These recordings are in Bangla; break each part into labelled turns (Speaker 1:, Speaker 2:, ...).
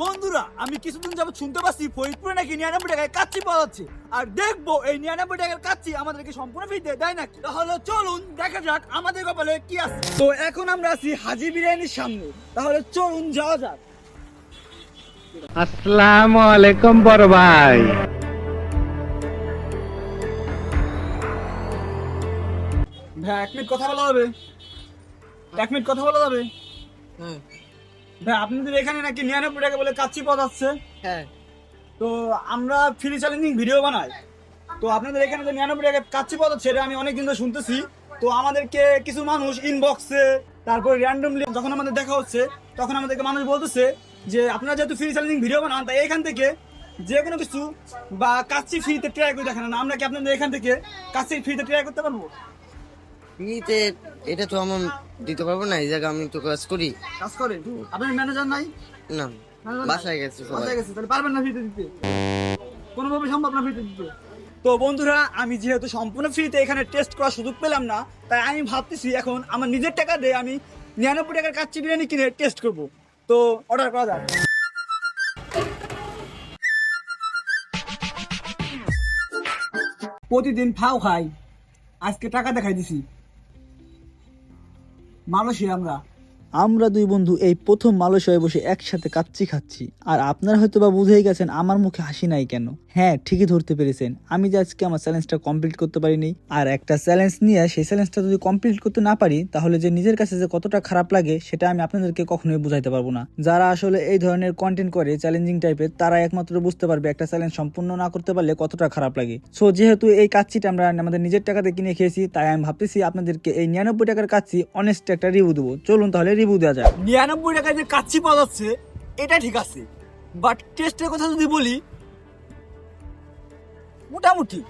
Speaker 1: বন্ধুরা আমি কিছুদিন যাবত শুনতে পাচ্ছি ফরিদপুরে নাকি নিরানব্বই টাকায় কাচ্চি পাওয়া যাচ্ছে। আর দেখব এই নিরানব্বই টাকার কাচ্চি আমাদেরকে সম্পূর্ণ ফ্রিতে দেয় নাকি? তাহলে চলুন দেখা যাক আমাদের কপালে কি আছে। তো এখন আমরা আছি হাজি বিরিয়ানির সামনে। তাহলে চলুন যাওয়া যাক।
Speaker 2: আসসালামু আলাইকুম বড় ভাই।
Speaker 1: ভাই এক মিনিট কথা বলা যাবে এক মিনিট কথা বলা যাবে? ভাই আপনাদের এখানে নাকি নিরানব্বই টাকা বলে কাচ্চি পাওয়া যাচ্ছে
Speaker 3: হ্যাঁ।
Speaker 1: তো আমরা ফ্রি চ্যালেঞ্জিং ভিডিও বানাই। তো আপনাদের এখানে যে নিরানব্বই টাকা কাচ্চি পাওয়া যাচ্ছে এটা আমি অনেকদিন ধরে শুনতেছি। তো আমাদেরকে কিছু মানুষ ইনবক্সে তারপর র্যান্ডমলি যখন আমাদের দেখা হচ্ছে তখন আমাদেরকে মানুষ বলতেছে যে আপনারা যেহেতু ফ্রি চ্যালেঞ্জিং ভিডিও বানান তাই এখান থেকে যে কোনো কিছু বা কাচ্চি ফ্রিতে ট্রাই করে দেখেন। আমরা কি আপনাদের এখান থেকে কাচ্চি ফ্রিতে ট্রাই করতে পারব?
Speaker 3: ফ্রিতে এটা তো আমার দিতে পারব না এই জায়গায় আমি তো কাজ করি।
Speaker 1: কাজ করে আপনার ম্যানেজার নাই?
Speaker 3: না বাসায় গেছে
Speaker 1: কোথায় গেছে তাহলে পারবেন না ফ্রিতে দিতে? কোনোভাবে সম্ভব না ফ্রিতে দিতে? তো বন্ধুরা আমি যেহেতু সম্পূর্ণ ফ্রিতে এখানে টেস্ট করার সুযোগ পেলাম না তাই আমি ভাবতেছি এখন আমার নিজের টাকা দিয়ে আমি নিরানব্বই টাকার কাচ্চি বিরিয়ানি কিনে টেস্ট করব। তো অর্ডার করা যাক। প্রতিদিন ফাও খাই। আজকে টাকা দেখাই দিছি। মানুষই আমরা
Speaker 4: আমরা দুই বন্ধু এই প্রথম মালয়েশিয়ায় বসে একসাথে কাচ্চি খাচ্ছি। আর আপনারা হয়তো বা বুঝেই গেছেন আমার মুখে হাসি নাই কেন। হ্যাঁ ঠিকই ধরতে পেরেছেন। আমি যে আজকে আমার চ্যালেঞ্জটা কমপ্লিট করতে পারিনি। আর একটা চ্যালেঞ্জ নিয়ে সেই চ্যালেঞ্জটা যদি কমপ্লিট করতে না পারি, তাহলে যে নিজের কাছে যে কতটা খারাপ লাগে, সেটা আমি আপনাদেরকে কখনোই বুঝাইতে পারব না। যারা আসলে এই ধরনের কন্টেন্ট করে চ্যালেঞ্জিং টাইপের তারা একমাত্র বুঝতে পারবে একটা চ্যালেঞ্জ সম্পূর্ণ না করতে পারলে কতটা খারাপ লাগে। সো যেহেতু এই কাচ্চিটা আমরা আমাদের নিজের টাকাতে কিনে খেয়েছি, তাই আমি ভাবতেছি আপনাদেরকে এই নিরানব্বই টাকার কাচ্চি অনেস্ট একটা রিভিউ দেবো। চলুন তাহলে রিভিউ দেওয়া যায়।
Speaker 1: নিরানব্বই টাকায় যে কাচ্চি পাওয়া যাচ্ছে, এটা ঠিক আছে। বাট টেস্টের কথা যদি বলি, মোটামুটি।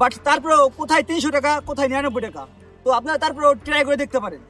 Speaker 1: বাট তারপরেও কোথায় তিনশো টাকা, কোথায় নিরানব্বই টাকা? তো আপনারা তারপরেও ট্রাই করে দেখতে পারেন।